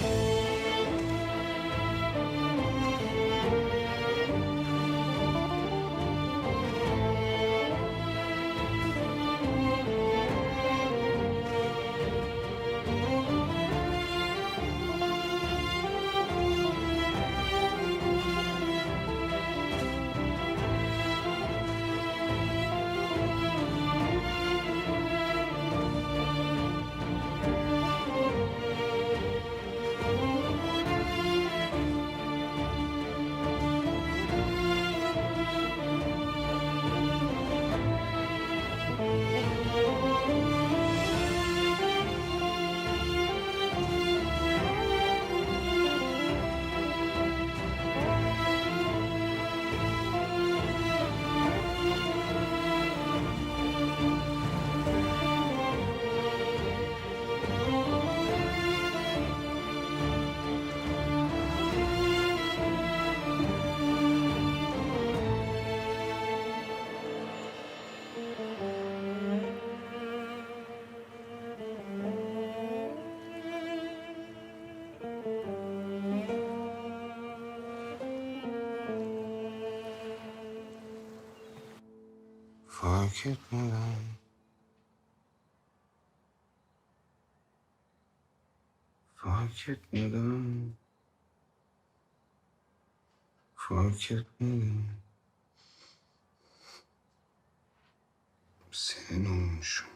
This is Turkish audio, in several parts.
Bye. Fark etmeden. Fark etmeden. Fark etmeden. Senin olmuşum.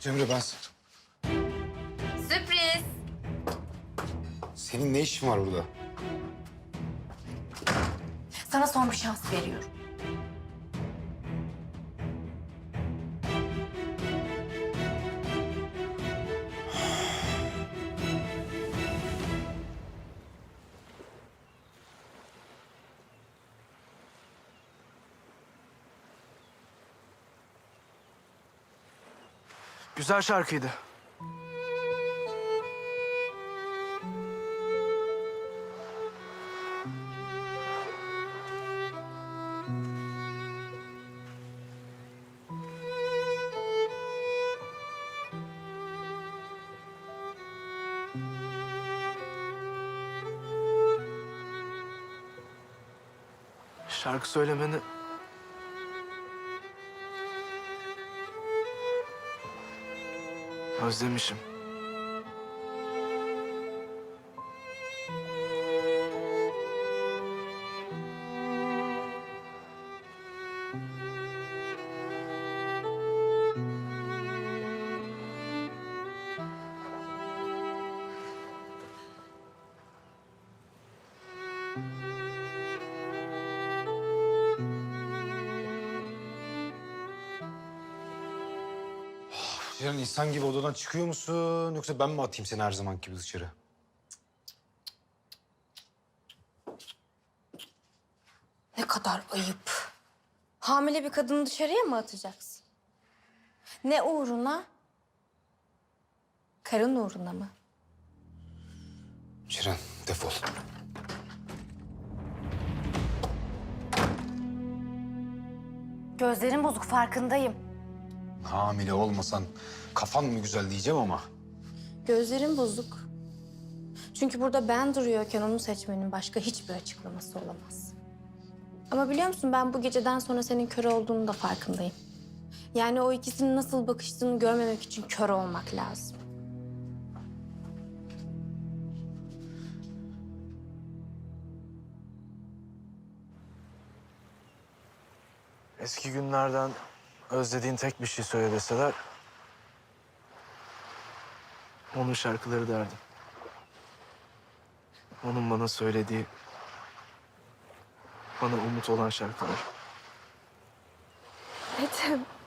Cemre ben... Senin ne işin var burada? Sana son bir şans veriyorum. Güzel şarkıydı. Şarkı söylemeni özlemişim. Ceren insan gibi odadan çıkıyor musun? Yoksa ben mi atayım seni her zaman gibi dışarı? Ne kadar ayıp. Hamile bir kadını dışarıya mı atacaksın? Ne uğruna? Karın uğruna mı? Ceren defol. Gözlerin bozuk farkındayım. Hamile olmasan kafan mı güzel diyeceğim ama. Gözlerin bozuk. Çünkü burada ben duruyorken onu seçmenin başka hiçbir açıklaması olamaz. Ama biliyor musun ben bu geceden sonra senin kör olduğunu da farkındayım. Yani o ikisinin nasıl bakıştığını görmemek için kör olmak lazım. Eski günlerden özlediğin tek bir şey söyle deseler... ...onun şarkıları derdim. Onun bana söylediği... ...bana umut olan şarkılar. Ethem.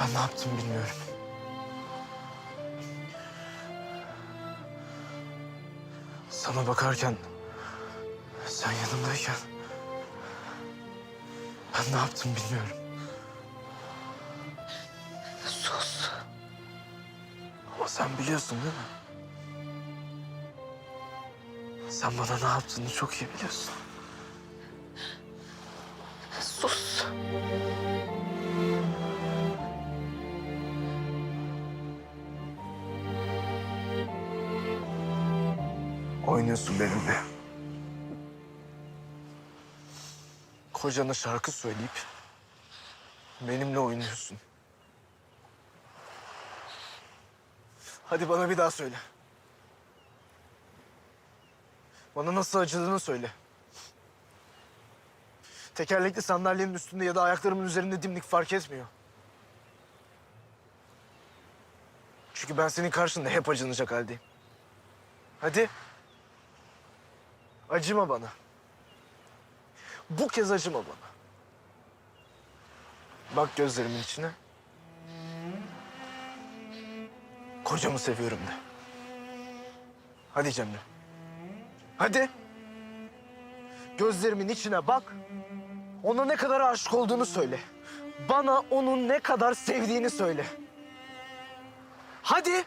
Ben ne yaptım bilmiyorum. Sana bakarken, sen yanımdayken ben ne yaptım bilmiyorum. Sus. Ama sen biliyorsun değil mi? Sen bana ne yaptığını çok iyi biliyorsun. Sus. Oynuyorsun benimle. Kocana şarkı söyleyip benimle oynuyorsun. Hadi bana bir daha söyle. Bana nasıl acıdığını söyle. Tekerlekli sandalyenin üstünde ya da ayaklarımın üzerinde dimdik fark etmiyor. Çünkü ben senin karşında hep acınacak haldeyim. Hadi. Acıma bana. Bu kez acıma bana. Bak gözlerimin içine. Kocamı seviyorum de. Hadi Cemre. Hadi. Gözlerimin içine bak. Ona ne kadar aşık olduğunu söyle. Bana onun ne kadar sevdiğini söyle. Hadi.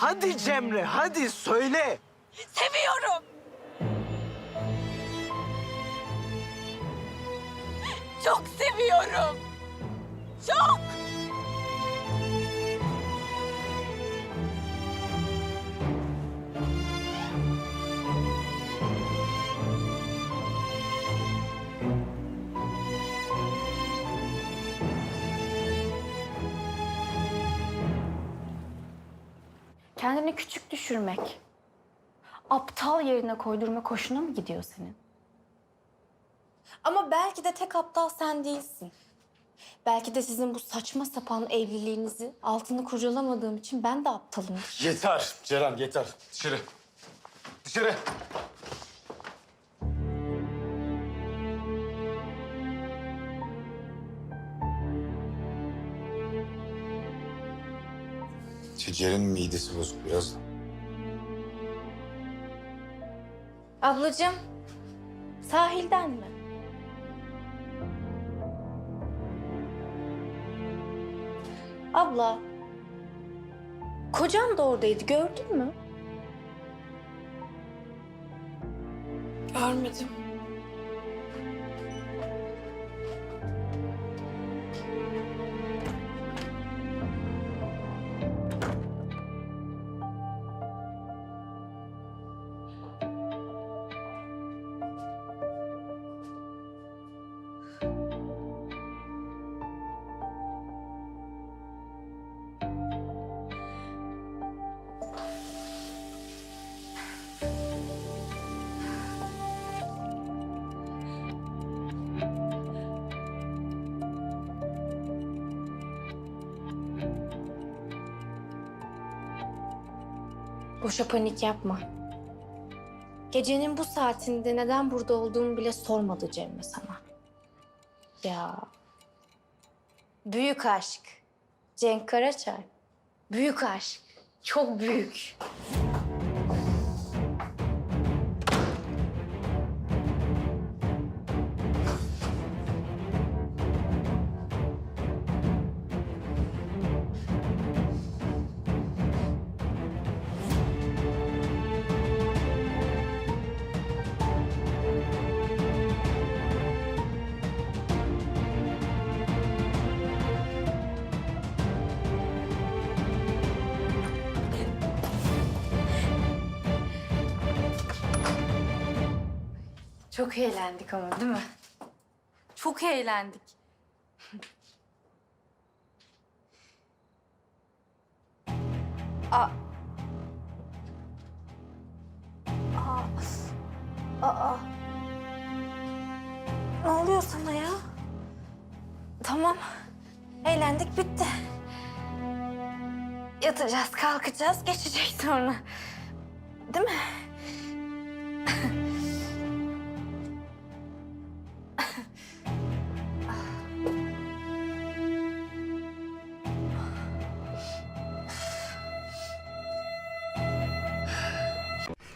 Hadi Cemre, hadi söyle. Seviyorum. Çok seviyorum. Çok. Kendini küçük düşürmek, aptal yerine koydurma hoşuna mı gidiyor senin? Ama belki de tek aptal sen değilsin. Belki de sizin bu saçma sapan evliliğinizi altını kurcalamadığım için ben de aptalımdır. Yeter Ceren yeter. Dışarı. Dışarı. Ceren'in midesi bozuk biraz. Ablacığım, sahilden mi? Abla, kocam da oradaydı gördün mü? Görmedim. Boşa panik yapma. Gecenin bu saatinde neden burada olduğumu bile sormadı Cemre sana. Ya. Büyük aşk. Cenk Karaçay. Büyük aşk. Çok büyük. Çok eğlendik ama değil mi? Çok eğlendik. Aa. Aa. Aa. Ne oluyor sana ya? Tamam. Eğlendik bitti. Yatacağız, kalkacağız, geçecek sonra. Değil mi?